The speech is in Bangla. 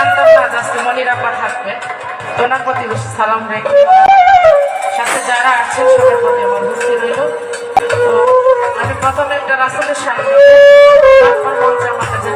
জানতাম না যে আজকে মনিরাপা থাকবে ওনার প্রতি সালাম রেখে সাথে যারা আছেন, সবার প্রতি আমার ভক্তি রইল। তো আমি প্রথমে একটা রাসুলের সামনে তারপর মঞ্চে আমার কাছে